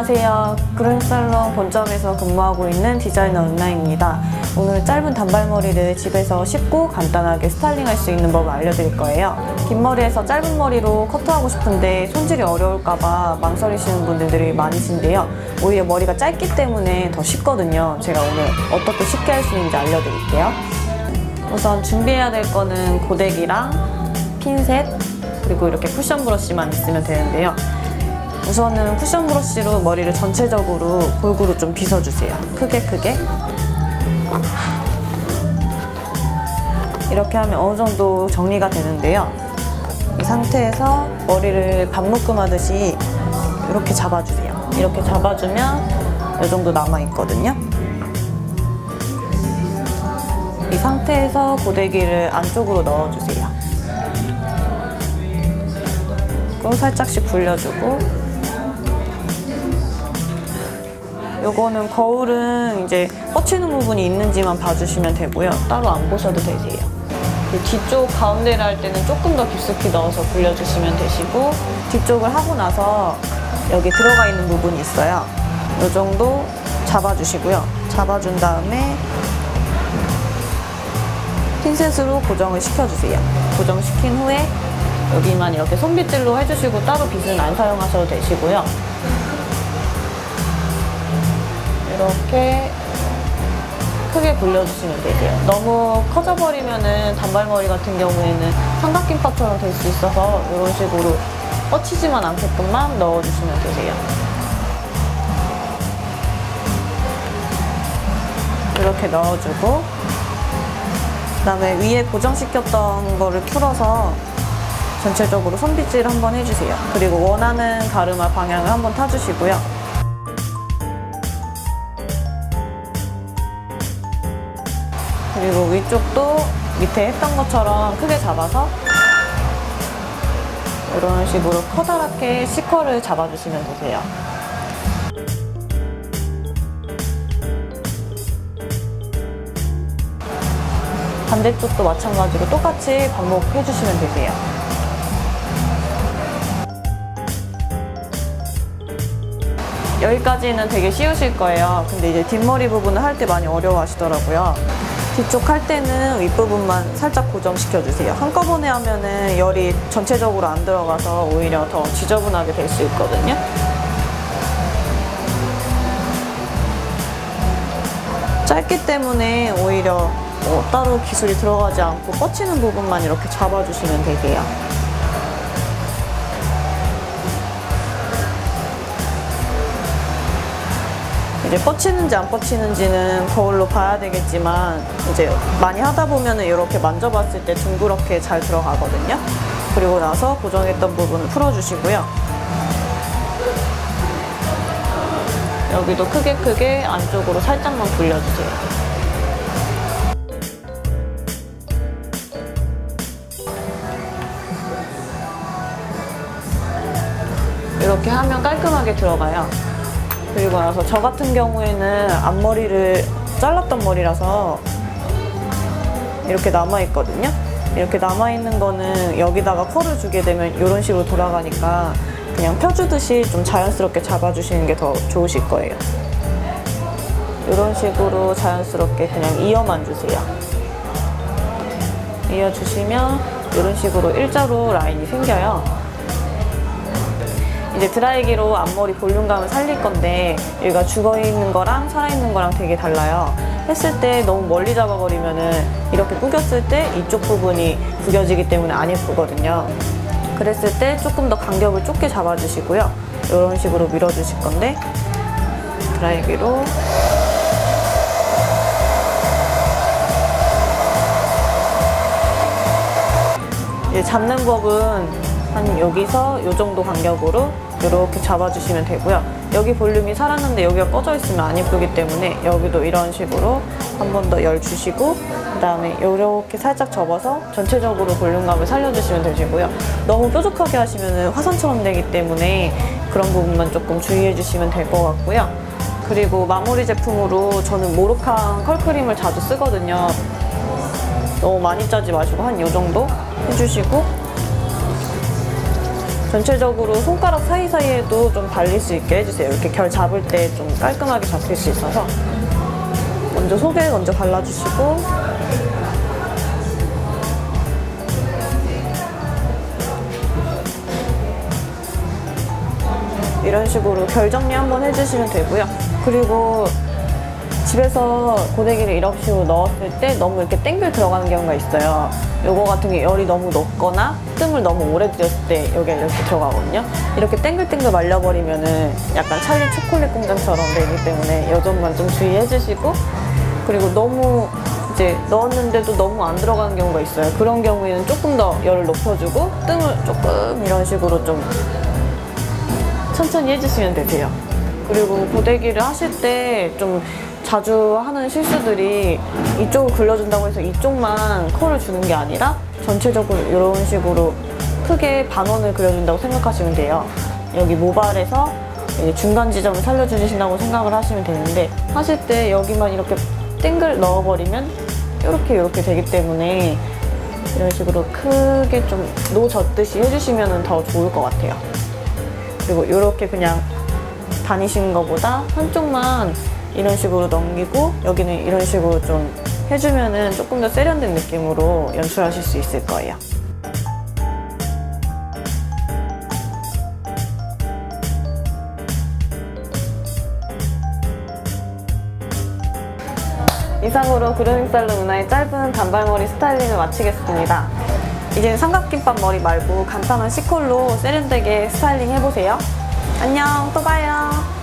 안녕하세요. 그룬살롱 본점에서 근무하고 있는 디자이너 은나입니다. 오늘 짧은 단발머리를 집에서 쉽고 간단하게 스타일링할 수 있는 법을 알려드릴 거예요. 긴 머리에서 짧은 머리로 커트하고 싶은데 손질이 어려울까봐 망설이시는 분들이 많으신데요. 오히려 머리가 짧기 때문에 더 쉽거든요. 제가 오늘 어떻게 쉽게 할 수 있는지 알려드릴게요. 우선 준비해야 될 거는 고데기랑 핀셋 그리고 이렇게 쿠션 브러쉬만 있으면 되는데요. 우선은 쿠션 브러쉬로 머리를 전체적으로 골고루 좀 빗어주세요. 크게 크게. 이렇게 하면 어느 정도 정리가 되는데요. 이 상태에서 머리를 밥 묶음 하듯이 이렇게 잡아주세요. 이렇게 잡아주면 이 정도 남아있거든요. 이 상태에서 고데기를 안쪽으로 넣어주세요. 살짝씩 굴려주고 요거는 거울은 이제 뻗치는 부분이 있는지만 봐주시면 되고요. 따로 안 보셔도 되세요. 그 뒤쪽 가운데를 할 때는 조금 더 깊숙이 넣어서 굴려주시면 되시고 뒤쪽을 하고 나서 여기 들어가 있는 부분이 있어요. 요 정도 잡아주시고요. 잡아준 다음에 핀셋으로 고정을 시켜주세요. 고정시킨 후에 여기만 이렇게 손빗질로 해주시고 따로 빗은 안 사용하셔도 되시고요. 이렇게 크게 굴려주시면 되세요. 너무 커져버리면은 단발머리 같은 경우에는 삼각김밥처럼 될 수 있어서 이런 식으로 뻗치지만 않게끔만 넣어주시면 되세요. 이렇게 넣어주고 그다음에 위에 고정시켰던 거를 풀어서 전체적으로 손빗질 한번 해주세요. 그리고 원하는 가르마 방향을 한번 타주시고요. 그리고 위쪽도 밑에 했던 것처럼 크게 잡아서 이런 식으로 커다랗게 C컬을 잡아주시면 되세요. 반대쪽도 마찬가지로 똑같이 반복해 주시면 되세요. 여기까지는 되게 쉬우실 거예요. 근데 이제 뒷머리 부분을 할 때 많이 어려워 하시더라고요. 뒤쪽 할 때는 윗부분만 살짝 고정시켜 주세요. 한꺼번에 하면은 열이 전체적으로 안 들어가서 오히려 더 지저분하게 될 수 있거든요. 짧기 때문에 오히려 어, 따로 기술이 들어가지 않고 뻗치는 부분만 이렇게 잡아주시면 되세요. 이제 뻗치는지 안 뻗치는지는 거울로 봐야 되겠지만 이제 많이 하다 보면은 이렇게 만져봤을 때 둥그렇게 잘 들어가거든요. 그리고 나서 고정했던 부분을 풀어주시고요. 여기도 크게 크게 안쪽으로 살짝만 굴려주세요. 이렇게 하면 깔끔하게 들어가요. 그리고 나서 저 같은 경우에는 앞머리를 잘랐던 머리라서 이렇게 남아있거든요. 이렇게 남아있는 거는 여기다가 컬을 주게 되면 이런 식으로 돌아가니까 그냥 펴주듯이 좀 자연스럽게 잡아주시는 게 더 좋으실 거예요. 이런 식으로 자연스럽게 그냥 이어만 주세요. 이어주시면 이런 식으로 일자로 라인이 생겨요. 이제 드라이기로 앞머리 볼륨감을 살릴 건데 여기가 죽어 있는 거랑 살아 있는 거랑 되게 달라요. 했을 때 너무 멀리 잡아버리면은 이렇게 구겼을 때 이쪽 부분이 구겨지기 때문에 안 예쁘거든요. 그랬을 때 조금 더 간격을 좁게 잡아주시고요. 이런 식으로 밀어주실 건데 드라이기로 잡는 법은 한 여기서 이 정도 간격으로 이렇게 잡아주시면 되고요. 여기 볼륨이 살았는데 여기가 꺼져 있으면 안 예쁘기 때문에 여기도 이런 식으로 한 번 더 열 주시고 그 다음에 이렇게 살짝 접어서 전체적으로 볼륨감을 살려주시면 되시고요. 너무 뾰족하게 하시면 화산처럼 되기 때문에 그런 부분만 조금 주의해 주시면 될 것 같고요. 그리고 마무리 제품으로 저는 모로칸 컬크림을 자주 쓰거든요. 너무 많이 짜지 마시고 한 이 정도 해주시고 전체적으로 손가락 사이사이에도 좀 발릴 수 있게 해주세요. 이렇게 결 잡을 때 좀 깔끔하게 잡힐 수 있어서 먼저 속에 먼저 발라주시고 이런 식으로 결 정리 한번 해주시면 되고요. 그리고 집에서 고데기를 식으로 넣었을 때 너무 이렇게 땡글 들어가는 경우가 있어요. 요거 같은 게 열이 너무 높거나 뜸을 너무 오래 들였을 때 여기에 이렇게 들어가거든요. 이렇게 땡글땡글 말려버리면은 약간 찰리 초콜릿 공장처럼 되기 때문에 요 점만 좀 주의해 주시고 그리고 너무 이제 넣었는데도 너무 안 들어가는 경우가 있어요. 그런 경우에는 조금 더 열을 높여주고 뜸을 조금 이런 식으로 좀 천천히 해주시면 되세요. 그리고 고데기를 하실 때 좀 자주 하는 실수들이 이쪽을 굴려준다고 해서 이쪽만 컬을 주는 게 아니라 전체적으로 이런 식으로 크게 반원을 그려준다고 생각하시면 돼요. 여기 모발에서 중간 지점을 살려주신다고 생각을 하시면 되는데 하실 때 여기만 이렇게 땡글 넣어버리면 이렇게 이렇게 되기 때문에 이런 식으로 크게 좀 노젓듯이 해주시면 더 좋을 것 같아요. 그리고 이렇게 그냥 다니시는 것보다 한쪽만 이런 식으로 넘기고 여기는 이런 식으로 좀 해주면은 조금 더 세련된 느낌으로 연출하실 수 있을 거예요. 이상으로 그루밍살로 누나의 짧은 단발머리 스타일링을 마치겠습니다. 이제 삼각김밥 머리 말고 간단한 시컬로 세련되게 스타일링 해보세요. 안녕, 또 봐요.